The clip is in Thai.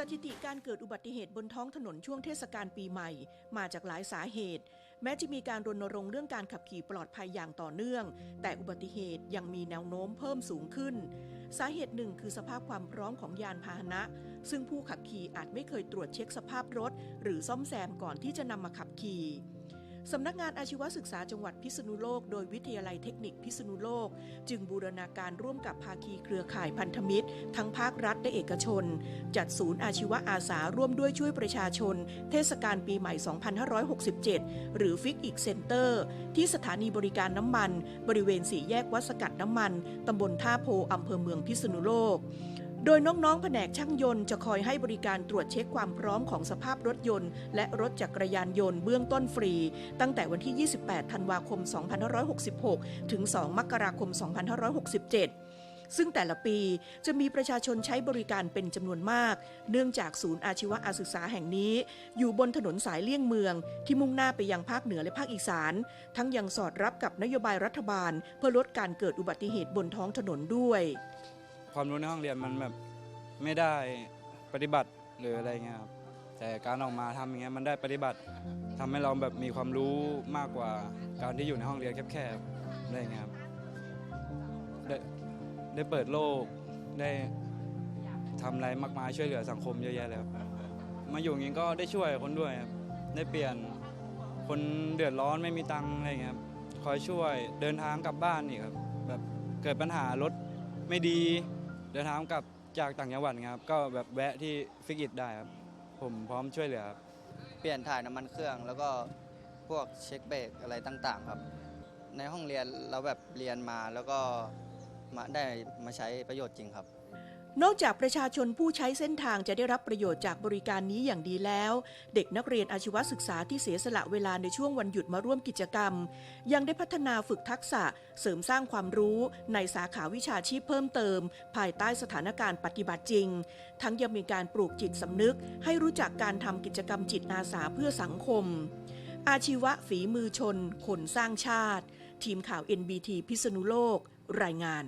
สถิติการเกิดอุบัติเหตุบนท้องถนนช่วงเทศกาลปีใหม่ มาจากหลายสาเหตุ แม้จะมีการรณรงค์เรื่องการขับขี่ปลอดภัยอย่างต่อเนื่อง แต่อุบัติเหตุยังมีแนวโน้มเพิ่มสูงขึ้น สาเหตุหนึ่งคือสภาพความพร้อมของยานพาหนะ ซึ่งผู้ขับขี่อาจไม่เคยตรวจเช็คสภาพรถ หรือซ่อมแซมก่อนที่จะนำมาขับขี่ สำนักงานอาชีวศึกษาจังหวัดพิษณุโลก โดยวิทยาลัยเทคนิคพิษณุโลก จึงบูรณาการร่วมกับภาคีเครือข่ายพันธมิตร ทั้งภาครัฐและเอกชน จัดศูนย์อาชีวอาสาร่วมด้วยช่วยประชาชน เทศกาลปีใหม่ 2567 หรือฟิกอีกเซ็นเตอร์ ที่สถานีบริการน้ำมัน บริเวณสี่แยกวัดสกัดน้ำมันตำบลท่าโพอำเภอเมืองพิษณุโลก โดยน้องๆ แผนกช่างยนต์จะคอยให้บริการตรวจเช็คความพร้อมของสภาพรถยนต์ และรถจักรยานยนต์เบื้องต้นฟรี ตั้งแต่วันที่ 28 ธันวาคม 2566 ถึง 2 มกราคม 2567ซึ่งแต่ละปีจะมีประชาชนใช้บริการเป็นจำนวนมาก เนื่องจากศูนย์อาชีวะอาศึกษาแห่งนี้ อยู่บนถนนสายเลี่ยงเมือง ที่มุ่งหน้าไปยังภาคเหนือและภาคอีสาน ทั้งยังสอดรับกับนโยบายรัฐบาล เพื่อลดการเกิดอุบัติเหตุบนท้องถนนด้วย ความรู้ในห้องเรียนมันแบบไม่ได้ปฏิบัติหรืออะไรเงี้ยครับแต่การออกมาทำอย่างเงี้ยมันได้ปฏิบัติทำให้เราแบบมีความรู้มากกว่าการที่อยู่ในห้องเรียนแคบๆอะไรเงี้ยครับได้ได้เปิดโลกได้ทำอะไรมากมายช่วยเหลือสังคมเยอะแยะเลยครับมาอยู่อย่างงี้ก็ได้ช่วยคนด้วยครับได้เปลี่ยนคนเดือดร้อนไม่มีตังค์อะไรเงี้ยครับคอยช่วยเดินทางกลับบ้านอีกครับแบบเกิดปัญหารถไม่ดี เดินทางกลับจากต่างจังหวัดครับก็แบบแวะที่ฟิกอิตได้ครับผมพร้อมช่วยเหลือครับเปลี่ยนถ่ายน้ำมันเครื่อง แล้วก็พวกเช็คเบรกอะไรต่างๆครับ ในห้องเรียนเราแบบเรียนมาแล้วก็มาได้มาใช้ประโยชน์จริงครับ นอกจากประชาชนผู้ใช้เส้นทางจะได้รับประโยชน์จากบริการนี้อย่างดีแล้ว เด็กนักเรียนอาชีวศึกษาที่เสียสละเวลาในช่วงวันหยุดมาร่วมกิจกรรม ยังได้พัฒนาฝึกทักษะเสริมสร้างความรู้ในสาขาวิชาชีพเพิ่มเติม ภายใต้สถานการณ์ปฏิบัติจริง ทั้งยังมีการปลูกจิตสำนึก ให้รู้จักการทำกิจกรรมจิตอาสาเพื่อสังคม อาชีวะฝีมือชนคนสร้างชาติ ทีมข่าว NBT พิษณุโลก รายงาน